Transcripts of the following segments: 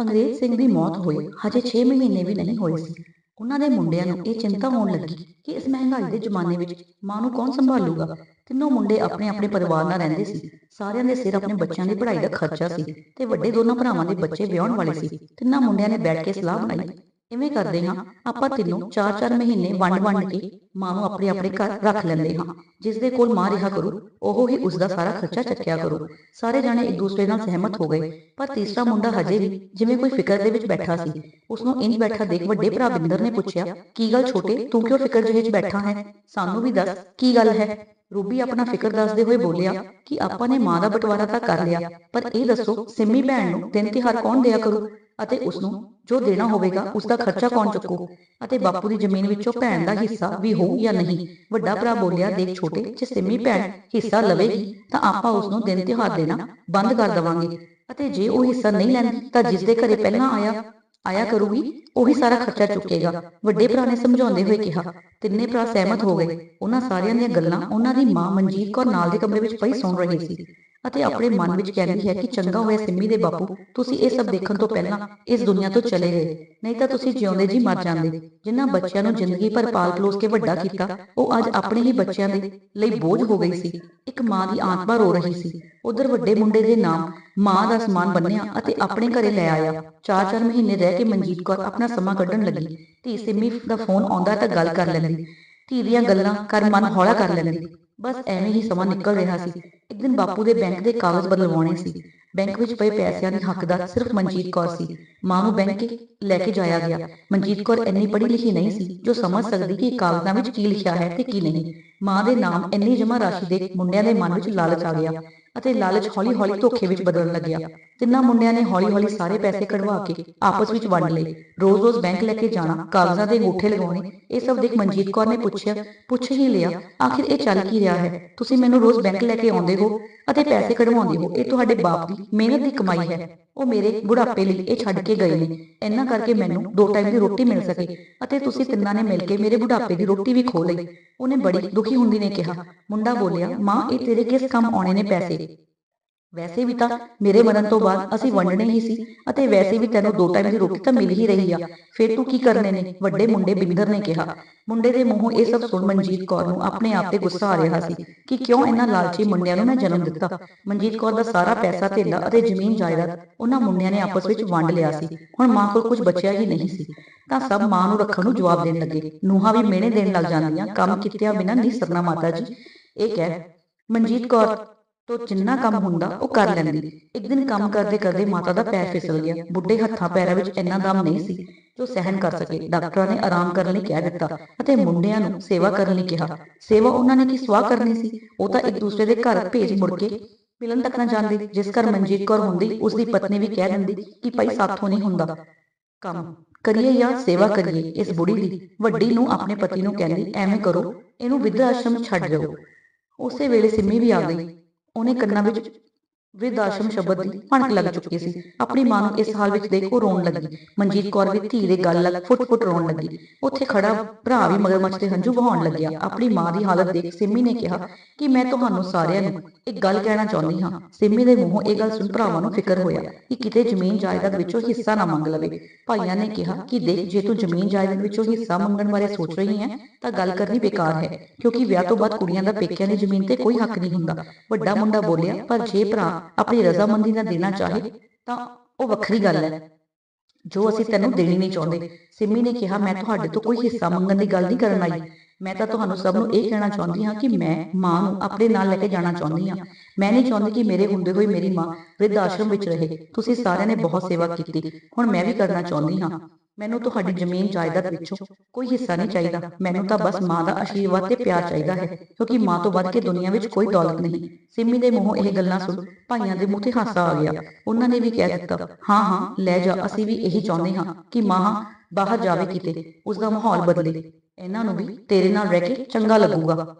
ਅੰਗਰੇਜ਼ ਸਿੰਘ ਦੀ ਮੌਤ ਹੋਈ। ਹਜੇ 6 ਮਹੀਨੇ ਵੀ ਨਹੀਂ ਹੋਏ ਸੀ। ਉਹਨਾਂ ਦੇ ਮੁੰਡਿਆਂ ਨੂੰ ਇਹ ਚਿੰਤਾ ਹੋਣ ਲੱਗੀ ਕਿ ਇਸ ਮਹਿੰਗਾਈ ਦੇ ਜ਼ਮਾਨੇ ਵਿੱਚ ਮਾਂ ਨੂੰ ਕੌਣ ਸੰਭਾਲੂਗਾ? ਤਿੰਨੋਂ ਮੁੰਡੇ ਆਪਣੇ ਆਪਣੇ ਪਰਿਵਾਰ ਨਾਲ ਰਹਿੰਦੇ ਸੀ। ਸਾਰਿਆਂ ਦੇ ਸਿਰ ਆਪਣੇ ਬੱਚਿਆਂ ਦੀ ਪੜ੍ਹਾਈ ਦਾ ਖਰਚਾ ਸੀ ਤੇ ਵੱਡੇ ਦੋਨਾਂ ਭਰਾਵਾਂ ਦੇ ਬੱਚੇ ਵਿਆਹਣ ਵਾਲੇ ਸੀ। ਤਿੰਨਾਂ ਮੁੰਡਿਆਂ ਨੇ ਬੈਠ ਕੇ ਸਲਾਹ ਬਣਾਈ। ਇਵੇਂ ਕਰਦੇ ਹਾਂ, ਆਪਾਂ ਤਿੰਨੋਂ 4-4 ਮਹੀਨੇ ਵੰਡ-ਵੰਡ ਕੇ ਮਾਂ ਨੂੰ ਆਪਣੇ ਆਪਣੇ ਘਰ ਰੱਖ ਲੈਂਦੇ ਹਾਂ। ਜਿਸ ਦੇ ਕੋਲ ਮਾਂ ਰਿਹਾ ਕਰੂ, ਉਹ ਹੀ ਉਸ ਦਾ ਸਾਰਾ ਖਰਚਾ ਚੱਕਿਆ ਕਰੂ। ਸਾਰੇ ਜਾਣੇ ਇੱਕ ਦੂਸਰੇ ਨਾਲ ਸਹਿਮਤ ਹੋ ਗਏ, ਪਰ ਤੀਸਰਾ ਮੁੰਡਾ ਹਜੇ ਵੀ ਜਿਵੇਂ ਕੋਈ ਫਿਕਰ ਦੇ ਵਿੱਚ ਬੈਠਾ ਸੀ ਉਸ ਨੂੰ ਇੰਜ ਬੈਠਾ ਦੇਖ ਵੱਡੇ ਭਰਾ ਬਿੰਦਰ ਨੇ ਪੁੱਛਿਆ, ਕੀ ਗੱਲ ਛੋਟੇ, ਤੂੰ ਕਿਉਂ ਫਿਕਰ ਜਿਹੇ 'ਚ ਬੈਠਾ ਹੈ? ਸਾਨੂੰ ਵੀ ਦੱਸ, ਕੀ ਗੱਲ ਹੈ? ਰੂਬੀ ਆਪਣਾ ਫਿਕਰ ਦੱਸਦੇ ਹੋਏ ਬੋਲਿਆ, ਕਿ ਆਪਾਂ ਨੇ ਮਾਂ ਦਾ ਬਟਵਾਰਾ ਤਾਂ ਕਰ ਲਿਆ, ਪਰ ਇਹ ਦੱਸੋ, ਸਿੰਮੀ ਭੈਣ ਨੂੰ ਦਿਨ ਤਿਉਹਾਰ ਕੌਣ ਦਿਆ ਕਰੂ? ਅਤੇ ਉਸ ਨੂੰ ਜੋ ਦੇਣਾ ਹੋਵੇਗਾ ਉਸ ਦਾ ਖਰਚਾ ਕੌਣ ਚੁੱਕੂ? ਅਤੇ ਬਾਪੂ ਦੀ ਜ਼ਮੀਨ ਵਿੱਚੋਂ ਭੈਣ ਦਾ ਹਿੱਸਾ ਵੀ ਹੋਊ ਜਾਂ ਨਹੀਂ? ਵੱਡਾ ਭਰਾ ਬੋਲਿਆ ਦੇਖ ਛੋਟੇ ਜੇ ਸਿੰਮੀ ਭੈਣ ਹਿੱਸਾ ਲਵੇਗੀ ਤਾਂ ਆਪਾਂ ਉਸ ਨੂੰ ਦਿਨ ਤਿਉਹਾਰ ਦੇਣਾ ਬੰਦ ਕਰ ਦੇਵਾਂਗੇ। ਅਤੇ ਜੇ ਉਹ ਹਿੱਸਾ ਨਹੀਂ ਲੈਂਦੀ ਤਾਂ ਜਿਸ ਦੇ ਘਰੇ ਪਹਿਲਾਂ ਆਇਆ ਆਇਆ ਕਰੂਗੀ ਉਹੀ ਸਾਰਾ ਖਰਚਾ ਚੁੱਕੇਗਾ। ਵੱਡੇ ਭਰਾ ਨੇ ਸਮਝਾਉਂਦੇ ਹੋਏ ਕਿਹਾ ਤਿੰਨੇ ਭਰਾ ਸਹਿਮਤ ਹੋ ਗਏ। ਉਹਨਾਂ ਸਾਰਿਆਂ ਦੀਆਂ ਗੱਲਾਂ ਉਹਨਾਂ ਦੀ ਮਾਂ ਮਨਜੀਤ ਕੌਰ ਨਾਲ ਦੇ ਕਮਰੇ ਵਿੱਚ ਪਈ ਸੁਣ ਰਹੀ ਸੀ ਅਤੇ ਆਪਣੇ ਮਨ ਵਿੱਚ ਕਹਿੰਦੀ ਹੈ ਕਿ ਚੰਗਾ ਹੋਇਆ ਸਿੰਮੀ ਦੇ ਬਾਪੂ, ਤੁਸੀਂ ਇਹ ਸਭ ਦੇਖਣ ਤੋਂ ਪਹਿਲਾਂ ਇਸ ਦੁਨੀਆ ਤੋਂ ਚਲੇ ਗਏ। ਨਹੀਂ ਤਾਂ ਤੁਸੀਂ ਜਿਉਂਦੇ ਜੀ ਮਰ ਜਾਂਦੇ। ਜਿਨ੍ਹਾਂ ਬੱਚਿਆਂ ਨੂੰ ਜ਼ਿੰਦਗੀ ਭਰ ਪਾਲ ਪਲੋਸ ਕੇ ਵੱਡਾ ਕੀਤਾ, ਉਹ ਅੱਜ ਆਪਣੇ ਹੀ ਬੱਚਿਆਂ ਦੇ ਲਈ ਬੋਝ ਹੋ ਗਈ ਸੀ। ਇੱਕ ਮਾਂ ਦੀ ਆਤਮਾ ਰੋ ਰਹੀ ਸੀ। ਉਧਰ ਵੱਡੇ ਮੁੰਡੇ ਦੇ ਨਾਮ ਮਾਂ ਦਾ ਸਮਾਨ ਬੰਨਿਆ ਅਤੇ ਆਪਣੇ ਘਰੇ ਲੈ ਆਇਆ। ਚਾਰ ਚਾਰ ਮਹੀਨੇ ਰਹਿ ਕੇ ਮਨਜੀਤ ਕੌਰ ਆਪਣਾ ਸਮਾਂ ਕੱਢਣ ਲੱਗੀ। ਧੀ ਸਿੰਮੀ ਦਾ ਫੋਨ ਆਉਂਦਾ ਤਾਂ ਗੱਲ ਕਰ ਲੈਂਦੀ। ਧੀ ਦੀਆਂ ਗੱਲਾਂ ਕਰ ਮਨ ਹੌਲਾ ਕਰ ਲੈਂਦੀ। ਬਸ ਐਵੇਂ ਹੀ ਸਮਾਂ ਨਿਕਲ ਰਿਹਾ ਸੀ। ਇੱਕ ਦਿਨ ਬਾਪੂ ਦੇ ਬੈਂਕ ਦੇ ਕਾਗਜ਼ ਬਦਲਵਾਉਣੇ ਸੀ। ਬੈਂਕ ਵਿੱਚ ਪਏ ਪੈਸਿਆਂ ਦੀ ਹੱਕਦਾਰ ਸਿਰਫ ਮਨਜੀਤ ਕੌਰ ਸੀ। ਮਾਂ ਨੂੰ ਬੈਂਕ ਲੈ ਕੇ ਜਾਇਆ ਗਿਆ। ਮਨਜੀਤ ਕੌਰ ਇੰਨੀ ਪੜ੍ਹੀ ਲਿਖੀ ਨਹੀਂ ਸੀ, ਜੋ ਸਮਝ ਸਕਦੀ ਕਿ ਕਾਗਜ਼ਾਂ ਵਿੱਚ ਕੀ ਲਿਖਿਆ ਹੈ ਤੇ ਕੀ ਨਹੀਂ। ਮਾਂ ਦੇ ਨਾਮ ਇੰਨੀ ਜਮ੍ਹਾਂ ਰਾਸ਼ੀ ਦੇ ਮੁੰਡਿਆਂ ਦੇ ਮਨ ਵਿੱਚ ਲਾਲਚ ਆ ਗਿਆ ਅਤੇ ਲਾਲਚ ਹੌਲੀ-ਹੌਲੀ ਧੋਖੇ ਵਿੱਚ ਬਦਲਣ ਲੱਗਿਆ। ਤਿੰਨਾਂ ਮੁੰਡਿਆਂ ਨੇ ਹੌਲੀ-ਹੌਲੀ ਸਾਰੇ ਪੈਸੇ ਕਢਵਾ ਕੇ ਆਪਸ ਵਿੱਚ ਵੰਡ ਲਏ। ਰੋਜ਼-ਰੋਜ਼ ਬੈਂਕ ਲੈ ਕੇ ਜਾਣਾ, ਕਾਗਜ਼ਾਂ ਦੇ ਅੰਗੂਠੇ ਲਗਾਉਣੇ, ਇਹ ਸਭ ਦੇਖ ਮਨਜੀਤ ਕੌਰ ਨੇ ਪੁੱਛਿਆ, ਪੁੱਛ ਹੀ ਲਿਆ, ਆਖਿਰ ਇਹ ਚੱਲ ਕੀ ਰਿਹਾ ਹੈ? ਤੁਸੀਂ ਮੈਨੂੰ ਰੋਜ਼ ਬੈਂਕ ਲੈ ਕੇ ਆਉਂਦੇ ਹੋ ਅਤੇ ਪੈਸੇ ਕਢਵਾਉਂਦੇ ਹੋ, ਇਹ ਤੁਹਾਡੇ ਬਾਪ ਦੀ ਮਿਹਨਤ ਦੀ ਕਮਾਈ ਹੈ। ਉਹ ਮੇਰੇ ਬੁਢਾਪੇ ਲਈ ਇਹ ਛੱਡ ਕੇ ਗਏ ਨੇ। ਇੰਨਾ ਕਰਕੇ ਮੈਨੂੰ ਦੋ ਟਾਈਮ ਦੀ ਰੋਟੀ ਮਿਲ ਸਕੇ ਅਤੇ ਤੁਸੀਂ ਤਿੰਨਾਂ ਨੇ ਮਿਲ ਕੇ ਮੇਰੇ ਬੁਢਾਪੇ ਦੀ ਰੋਟੀ ਵੀ ਖੋ ਲਈ। ਉਹਨੇ ਬੜੀ ਦੁਖੀ ਹੁੰਦੀ ਨੇ ਕਿਹਾ। ਮੁੰਡਾ ਬੋਲਿਆ, ਮਾਂ, ਇਹ ਤੇਰੇ ਕਿਸ ਕੰਮ ਆਉਣੇ ਨੇ ਪੈਸੇ? ਵੈਸੇ ਵੀ ਤਾਂ ਮੇਰੇ ਮਰਨ ਤੋਂ ਬਾਅਦ ਅਸੀਂ ਵੰਡਣੇ ਹੀ ਸੀ ਅਤੇ ਵੈਸੇ ਵੀ ਤੈਨੂੰ ਦੋ ਟਾਈਮ ਦੀ ਰੋਟੀ ਤਾਂ ਮਿਲ ਹੀ ਰਹੀ ਆ। ਫਿਰ ਤੂੰ ਕੀ ਕਰਨੇ ਨੇ? ਵੱਡੇ ਮੁੰਡੇ ਬਿੰਦਰ ਨੇ ਕਿਹਾ। ਮੁੰਡੇ ਦੇ ਮੂੰਹੋਂ ਇਹ ਸਭ ਸੁਣ ਮਨਜੀਤ ਕੌਰ ਨੂੰ ਆਪਣੇ ਆਪ ਤੇ ਗੁੱਸਾ ਆ ਰਿਹਾ ਸੀ ਕਿ ਕਿਉਂ ਇਹਨਾਂ ਲਾਲਚੀ ਮੁੰਡਿਆਂ ਨੂੰ ਮੈਂ ਜਨਮ ਦਿੱਤਾ? ਮਨਜੀਤ ਕੌਰ ਦਾ ਸਾਰਾ ਪੈਸਾ, ਧੇਲਾ ਅਤੇ ਜ਼ਮੀਨ ਜਾਇਦਾਦ ਉਹਨਾਂ ਮੁੰਡਿਆਂ ਨੇ ਆਪਸ ਵਿੱਚ ਵੰਡ ਲਿਆ ਸੀ। ਹੁਣ ਮਾਂ ਕੋਲ ਕੁਝ ਬਚਿਆ ਹੀ ਨਹੀਂ ਸੀ। ਤਾਂ ਸਭ ਮਾਂ ਨੂੰ ਰੱਖਣ ਨੂੰ ਜਵਾਬ ਦੇਣ ਲੱਗੇ। ਨੂਹਾਂ ਵੀ ਮਿਹਣੇ ਦੇਣ ਲੱਗ ਜਾਂਦੀਆਂ, ਕੰਮ ਕੀਤਿਆਂ ਬਿਨਾਂ ਨਹੀਂ ਸਰਨਾ ਮਾਤਾ ਜੀ। ਇਹ ਕਹਿ, ਮਨਜੀਤ ਕੌਰ ਤੋਂ ਜਿੰਨਾ ਕੰਮ ਹੁੰਦਾ, ਉਹ ਕਰ ਲੈਂਦੀ। ਇੱਕ ਦਿਨ ਕੰਮ ਕਰਦੇ ਕਰਦੇ ਮਾਤਾ ਦਾ ਪੈਰ ਫਿਸਲ ਗਿਆ। ਬੁੱਢੇ ਹੱਥਾਂ ਪੈਰਾਂ ਵਿੱਚ ਇੰਨਾ ਦਮ ਨਹੀਂ ਸੀ ਜੋ ਸਹਿਨ ਕਰ ਸਕੇ। ਡਾਕਟਰਾਂ ਨੇ ਆਰਾਮ ਕਰਨ ਲਈ ਕਹਿ ਦਿੱਤਾ ਅਤੇ ਮੁੰਡਿਆਂ ਨੂੰ ਸੇਵਾ ਕਰਨ ਲਈ ਕਿਹਾ। ਸੇਵਾ ਉਹਨਾਂ ਨੇ ਕੀ ਸਵਾਹ ਕਰਨੀ ਸੀ? ਉਹ ਤਾਂ ਇੱਕ ਦੂਸਰੇ ਦੇ ਘਰ ਭੇਜ ਮੁੜ ਕੇ ਮਿਲਣ ਤੱਕ ਨਾ ਜਾਂਦੇ। ਜਿਸ ਘਰ ਮਨਜੀਤ ਕੌਰ ਹੁੰਦੀ ਉਸ ਦੀ ਪਤਨੀ ਵੀ ਕਹਿ ਦਿੰਦੀ ਕਿ ਭਾਈ ਸਾਥੋਂ ਨਹੀਂ ਹੁੰਦਾ। ਕੰਮ ਕਰੀਏ ਜਾਂ ਸੇਵਾ ਕਰੀਏ, ਇਸ ਬੁੜੀ ਦੀ ਵੱਡੀ ਨੂੰ ਆਪਣੇ ਪਤੀ ਨੂੰ ਕਹਿੰਦੀ, ਐਵੇਂ ਕਰੋ, ਇਹਨੂੰ ਵਿਧ ਆਸ਼ਰਮ ਛੱਡ ਜਾਓ। ਉਸੇ ਵੇਲੇ ਸਿੰਮੀ ਵੀ ਆ ਗਈ। ਉਹਨੇ ਕੰਨਾਂ ਵਿੱਚ ਵਿਦ ਆਸ਼ਰਮ ਸ਼ਬਦ ਦੀ ਭਣਕ ਲੱਗ ਚੁੱਕੀ ਸੀ। ਆਪਣੀ ਮਾਂ ਨੂੰ ਇਸ ਹਾਲ ਵਿੱਚ ਦੇਖ ਉਹ ਰੋਣ ਲੱਗੀ। ਮਨਜੀਤ ਕੌਰ ਵੀ ਧੀ ਦੇ ਗੱਲ ਲੱਗ ਫੁੱਟ-ਫੁੱਟ ਰੋਣ ਲੱਗੀ। ਉੱਥੇ ਖੜਾ ਭਰਾ ਵੀ ਮਗਰਮੱਛ ਦੇ ਹੰਝੂ ਵਹਾਉਣ ਲੱਗਿਆ। ਆਪਣੀ ਮਾਂ ਦੀ ਹਾਲਤ ਦੇਖ ਸਿੰਮੀ ਨੇ ਕਿਹਾ ਕਿ ਮੈਂ ਤੁਹਾਨੂੰ ਸਾਰਿਆਂ ਨੂੰ ਇੱਕ ਗੱਲ ਕਹਿਣਾ ਚਾਹੁੰਦੀ ਹਾਂ। ਸਿੰਮੀ ਦੇ ਮੂੰਹੋਂ ਇਹ ਗੱਲ ਸੁਣ ਭਰਾਵਾਂ ਨੂੰ ਫਿਕਰ ਹੋਇਆ ਕਿ ਕਿਤੇ ਜ਼ਮੀਨ ਜਾਇਦਾਦ ਵਿੱਚੋਂ ਹਿੱਸਾ ਨਾ ਮੰਗ ਲਵੇ। ਭਾਈਆਂ ਨੇ ਕਿਹਾ ਕਿ ਦੇਖ ਜੇ ਤੂੰ ਜ਼ਮੀਨ ਜਾਇਦਾਦ ਵਿੱਚੋਂ ਹਿੱਸਾ ਮੰਗਣ ਬਾਰੇ ਸੋਚ ਰਹੀ ਹੈ ਤਾਂ ਗੱਲ ਕਰਨੀ ਬੇਕਾਰ ਹੈ ਕਿਉਂਕਿ ਵਿਆਹ ਤੋਂ ਬਾਅਦ ਕੁੜੀਆਂ ਦਾ ਪੇਕਿਆਂ ਦੀ ਜ਼ਮੀਨ ਤੇ ਕੋਈ ਹੱਕ ਨਹੀਂ ਹੁੰਦਾ ਵੱਡਾ ਮੁੰਡਾ ਬੋਲਿਆ ਪਰ ਜੇ ਭਰਾ ਆਪਣੀ ਰਜ਼ਾਮੰਦੀ ਨਾਲ ਦੇਣਾ ਚਾਹੇ ਤਾਂ ਉਹ ਵੱਖਰੀ ਗੱਲ ਹੈ। ਜੋ ਅਸੀਂ ਤੈਨੂੰ ਦੇਣੀ ਨਹੀਂ ਚਾਹੁੰਦੇ ਸਿੰਮੀ ਨੇ ਕਿਹਾ ਮੈਂ ਤੁਹਾਡੇ ਤੋਂ ਕੋਈ ਹਿੱਸਾ ਮੰਗਣ ਦੀ ਗੱਲ ਨਹੀਂ ਕਰਨ ਆਈ। ਮੈਂ ਤਾਂ ਤੁਹਾਨੂੰ ਸਭ ਨੂੰ ਇਹ ਕਹਿਣਾ ਚਾਹੁੰਦੀ ਹਾਂ ਕਿ ਮੈਂ ਮਾਂ ਨੂੰ ਆਪਣੇ ਨਾਲ ਲੈ ਕੇ ਜਾਣਾ ਚਾਹੁੰਦੀ ਹਾਂ। ਮੈਂ ਨਹੀਂ ਚਾਹੁੰਦੀ ਕਿ ਮੇਰੇ ਹੁੰਦੇ ਹੋਏ ਮੇਰੀ ਮਾਂ ਵਿਰਧ ਆਸ਼ਰਮ ਵਿੱਚ ਰਹੇ। ਤੁਸੀਂ ਸਾਰਿਆਂ ਨੇ ਬਹੁਤ ਸੇਵਾ ਕੀਤੀ। ਹੁਣ ਮੈਂ ਵੀ ਕਰਨਾ ਚਾਹੁੰਦੀ ਹਾਂ। ਮੈਨੂੰ ਤੁਹਾਡੀ ਜ਼ਮੀਨ ਜਾਇਦਾਦ ਵਿੱਚੋਂ ਕੋਈ ਹਿੱਸਾ ਨਹੀਂ ਚਾਹੀਦਾ। ਮੈਨੂੰ ਤਾਂ ਬਸ ਮਾਂ ਦਾ ਆਸ਼ੀਰਵਾਦ ਤੇ ਪਿਆਰ ਚਾਹੀਦਾ ਹੈ, ਕਿਉਂਕਿ ਮਾਂ ਤੋਂ ਵੱਧ ਕੇ ਦੁਨੀਆ ਵਿੱਚ ਕੋਈ ਦੌਲਤ ਨਹੀਂ। ਸਿੰਮੀ ਦੇ ਮੂੰਹੋਂ ਇਹ ਗੱਲਾਂ ਸੁਣ ਭਾਈਆਂ ਦੇ ਮੂੰਹ ਤੇ ਹਾਸਾ ਆ ਗਿਆ। ਉਹਨਾਂ ਨੇ ਵੀ ਕਹਿ ਦਿੱਤਾ, ਹਾਂ ਹਾਂ, ਲੈ ਜਾ, ਅਸੀਂ ਵੀ ਇਹੀ ਚਾਹੁੰਦੇ ਹਾਂ ਕਿ ਮਾਂ ਬਾਹਰ ਜਾਵੇ ਕਿਤੇ ਉਸ ਦਾ ਮਾਹੌਲ ਬਦਲੇ। ਇਹਨਾਂ ਨੂੰ ਵੀ ਤੇਰੇ ਨਾਲ ਰਹਿ ਕੇ ਚੰਗਾ ਲੱਗੂਗਾ।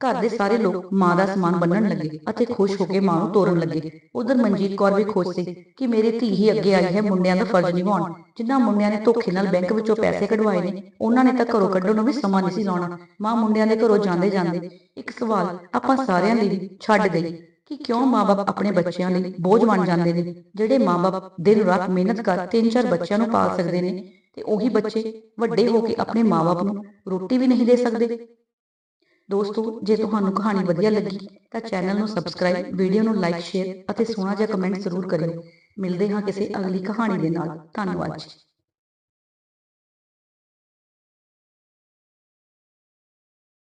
ਘਰ ਦੇ ਸਾਰੇ ਲੋਕ ਮਾਂ ਦਾ ਸਮਾਨ ਬੰਨਣ ਲੱਗੇ ਅਤੇ ਖੁਸ਼ ਹੋ ਕੇ ਮਾਂ ਨੂੰ ਤੋਰਨ ਲੱਗੇ। ਉਧਰ ਮਨਜੀਤ ਕੌਰ ਵੀ ਖੁਸ਼ ਸੀ ਕਿ ਮੇਰੀ ਧੀ ਹੀ ਅੱਗੇ ਆਈ ਹੈ ਮੁੰਡਿਆਂ ਦਾ ਫਰਜ਼ ਨਿਭਾਉਣ। ਜਿਨ੍ਹਾਂ ਮੁੰਡਿਆਂ ਨੇ ਧੋਖੇ ਨਾਲ ਬੈਂਕ ਵਿੱਚੋਂ ਪੈਸੇ ਕਢਵਾਏ ਨੇ ਉਹਨਾਂ ਨੇ ਤਾਂ ਘਰੋਂ ਕੱਢਣ ਨੂੰ ਵੀ ਸਮਾਂ ਨਹੀਂ ਸੀ ਲਾਉਣਾ। ਮਾਂ ਮੁੰਡਿਆਂ ਦੇ ਘਰੋਂ ਜਾਂਦੇ ਜਾਂਦੇ ਇੱਕ ਸਵਾਲ ਆਪਾਂ ਸਾਰਿਆਂ ਲਈ ਛੱਡ ਗਈ ਕਿ ਕਿਉਂ ਮਾਪੇ ਆਪਣੇ ਬੱਚਿਆਂ ਲਈ ਬੋਝ ਬਣ ਜਾਂਦੇ ਨੇ ਜਿਹੜੇ ਮਾਪੇ ਦਿਨ ਰਾਤ ਮਿਹਨਤ ਕਰ ਤਿੰਨ ਚਾਰ ਬੱਚਿਆਂ ਨੂੰ ਪਾਲ ਸਕਦੇ ਨੇ ਤੇ ਉਹੀ ਬੱਚੇ ਵੱਡੇ ਹੋ ਕੇ ਆਪਣੇ ਮਾਪੇ ਨੂੰ। ਰੋਟੀ ਵੀ ਨਹੀਂ ਦੇ ਸਕਦੇ ਦੋਸਤੋ, ਜੇ ਤੁਹਾਨੂੰ ਕਹਾਣੀ ਵਧੀਆ ਲੱਗੀ, ਤਾਂ ਚੈਨਲ ਨੂੰ ਸਬਸਕ੍ਰਾਈਬ ਵੀਡੀਓ ਨੂੰ ਲਾਈਕ ਸ਼ੇਅਰ ਅਤੇ ਸੋਹਣਾ ਜਿਹਾ ਕਮੈਂਟ ਜ਼ਰੂਰ ਕਰਿਓ। ਮਿਲਦੇ ਹਾਂ ਕਿਸੇ ਅਗਲੀ ਕਹਾਣੀ ਦੇ ਨਾਲ। ਧੰਨਵਾਦ ਜੀ।